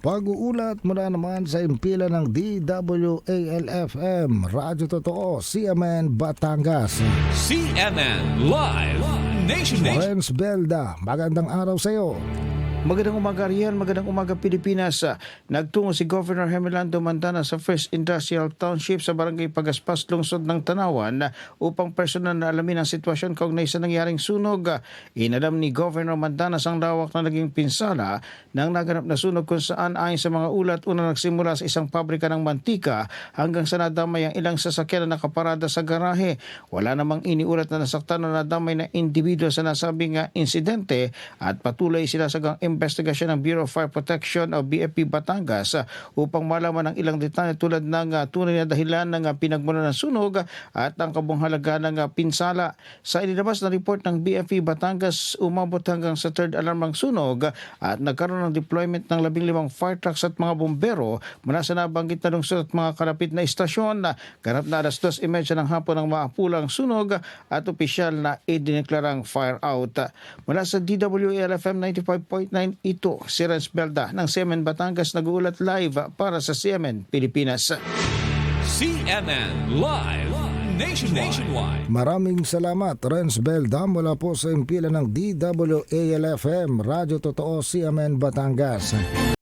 Nag-uulat mula naman sa impila ng DWALFM, Radyo Totoo, CMN Batangas. CNN Live Nationwide. Renz Belda, magandang araw sa iyo. Magandang umaga riyan, magandang umaga Pilipinas. Ah, Nagtungo si Governor Hemelando Mantana sa First Industrial Township sa Barangay Pagaspas, lungsod ng Tanawan ah, upang personal na alamin ang sitwasyon kaugnay sa nangyaring sunog. Ah, Inalam ni Governor Mantana ang lawak na naging pinsala ng naganap na sunog kung saan ayon sa mga ulat una nagsimula sa isang pabrika ng mantika hanggang sa nadamay ang ilang sasakyan na nakaparada sa garahe. Wala namang iniulat na nasaktan na nadamay na individual sa nasabing insidente at patuloy sinasagang investigasyon ng Bureau of Fire Protection o BFP Batangas ah, upang malaman ang ilang detalye tulad ng ah, tunay na dahilan ng ah, pinagmula ng sunog at ang kabunghalaga ng pinsala. Sa inilabas na report ng BFP Batangas, umabot hanggang sa third alarm ang sunog at nagkaroon ng deployment ng labing limang fire trucks at mga bombero mula sa nabanggit na lungsod at mga kalapit na istasyon. na Ganap na alas 2.30 ng hapon ang maapulang sunog at opisyal na idineklarang fire out. Mula sa DWALFM 95.9 ito si Renz Belda ng CMN Batangas nag-uulat live para sa CMN Pilipinas. CNN Live Nationwide. Maraming salamat, Renz Belda, mula po sa impila ng DWALFM, Radyo Totoo, CMN Batangas.